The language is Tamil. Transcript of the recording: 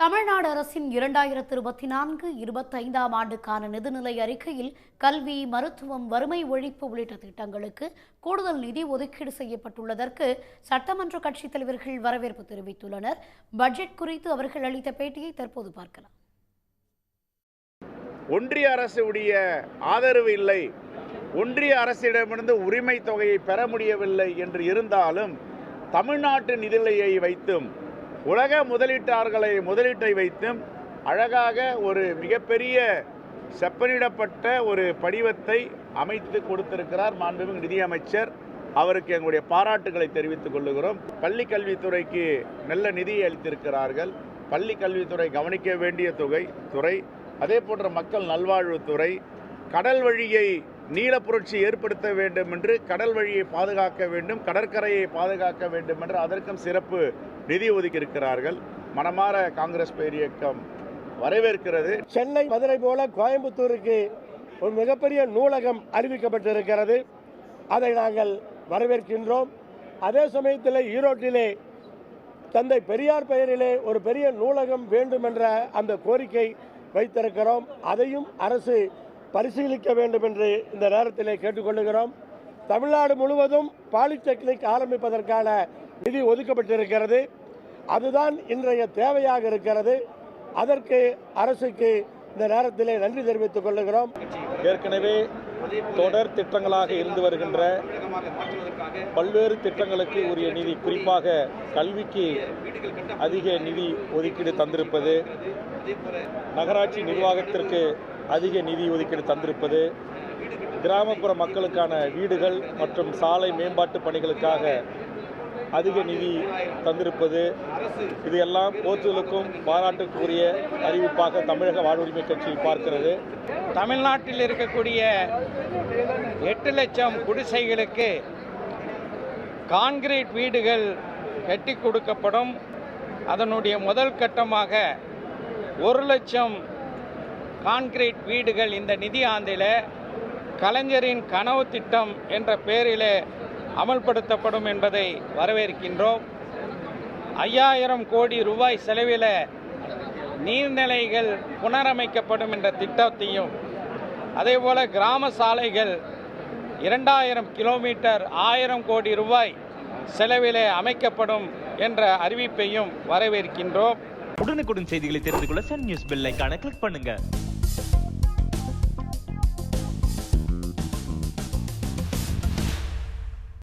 தமிழ்நாடு அரசின் இரண்டாயிரத்து இருபத்தி நான்கு இருபத்தைந்தாம் ஆண்டுக்கான நிதிநிலை அறிக்கையில் கல்வி மருத்துவம் வறுமை ஒழிப்பு உள்ளிட்ட திட்டங்களுக்கு கூடுதல் நிதி ஒதுக்கீடு செய்யப்பட்டுள்ளதற்கு சட்டமன்ற கட்சித் தலைவர்கள் வரவேற்பு தெரிவித்துள்ளனர். பட்ஜெட் குறித்து அவர்கள் அளித்த பேட்டியை தற்போது பார்க்கலாம். ஒன்றிய அரசுடைய ஆதரவு இல்லை. ஒன்றிய அரசிடமிருந்து உரிமை தொகையை பெற முடியவில்லை என்று இருந்தாலும் தமிழ்நாட்டு நிதிநிலையை வைத்தும் உலக முதலீட்டாளர்களை முதலீட்டை வைத்தும் அழகாக ஒரு மிகப்பெரிய செப்பனிடப்பட்ட ஒரு படிவத்தை அமைத்து கொடுத்திருக்கிறார் மாண்புமிகு நிதியமைச்சர். அவருக்கு எங்களுடைய பாராட்டுகளை தெரிவித்துக் கொள்ளுகிறோம். பள்ளி கல்வித்துறைக்கு நல்ல நிதியை அளித்திருக்கிறார்கள். பள்ளி கல்வித்துறை கவனிக்க வேண்டிய தொகை துறை அதே போன்ற மக்கள் நல்வாழ்வுத்துறை கடல் வழியை நீல புரட்சி ஏற்படுத்த வேண்டும் என்று கடல் வழியை பாதுகாக்க வேண்டும் கடற்கரையை பாதுகாக்க வேண்டும் என்று அதற்கும் சிறப்பு நிதி ஒதுக்கியிருக்கிறார்கள். மனமாற காங்கிரஸ் பேர் இயக்கம் வரவேற்கிறது. சென்னை மதுரை போல கோயம்புத்தூருக்கு ஒரு மிகப்பெரிய நூலகம் அறிவிக்கப்பட்டிருக்கிறது. அதை நாங்கள் வரவேற்கின்றோம். அதே சமயத்தில் ஈரோட்டிலே தந்தை பெரியார் பெயரிலே ஒரு பெரிய நூலகம் வேண்டும் என்ற அந்த கோரிக்கை வைத்திருக்கிறோம். அதையும் அரசு பரிசீலிக்க வேண்டும் என்று இந்த நேரத்திலே கேட்டுக்கொள்கிறோம் தமிழ்நாடு முழுவதும் பாலிடெக்னிக் ஆரம்பிப்பதற்கான நிதி ஒதுக்கப்பட்டிருக்கிறது. அதுதான் இன்றைய தேவையாக இருக்கிறது. அதற்கு அரசுக்கு இந்த நேரத்திலே நன்றி தெரிவித்துக் கொள்கிறோம் ஏற்கனவே தொடர் திட்டங்களாக இருந்து வருகின்ற பல்வேறு திட்டங்களுக்கு உரிய நிதி குறிப்பாக கல்விக்கு அதிக நிதி ஒதுக்கீடு தந்திருப்பது நகராட்சி நிர்வாகத்திற்கு அதிக நிதி ஒதுக்கீடு தந்திருப்பது கிராமப்புற மக்களுக்கான வீடுகள் மற்றும் சாலை மேம்பாட்டு பணிகளுக்காக அதிக நிதி தந்திருப்பது. இது எல்லாம் போற்றுதலுக்கும் பாராட்டுக்குரிய அறிவிப்பாக தமிழக வாழ்வுரிமை கட்சி பார்க்கிறது. தமிழ்நாட்டில் இருக்கக்கூடிய எட்டு லட்சம் குடிசைகளுக்கு கான்கிரீட் வீடுகள் கட்டி கொடுக்கப்படும். அதனுடைய முதல் கட்டமாக ஒரு லட்சம் கான்கிரீட் வீடுகள் இந்த நிதி ஆண்டில் கலைஞரின் கனவு திட்டம் என்ற பெயரிலே அமல்படுத்தப்படும் என்பதை வரவேற்கின்றோம். ஐயாயிரம் கோடி ரூபாய் செலவில் நீர்நிலைகள் புனரமைக்கப்படும் என்ற திட்டத்தையும் அதேபோல் கிராம சாலைகள் இரண்டாயிரம் கிலோமீட்டர் ஆயிரம் கோடி ரூபாய் செலவிலே அமைக்கப்படும் என்ற அறிவிப்பையும் வரவேற்கின்றோம். உடனுக்குடன் செய்திகளை தெரிந்து கொள்ள சன் நியூஸ் பெல்லைக்கான கிளிக் பண்ணுங்கள்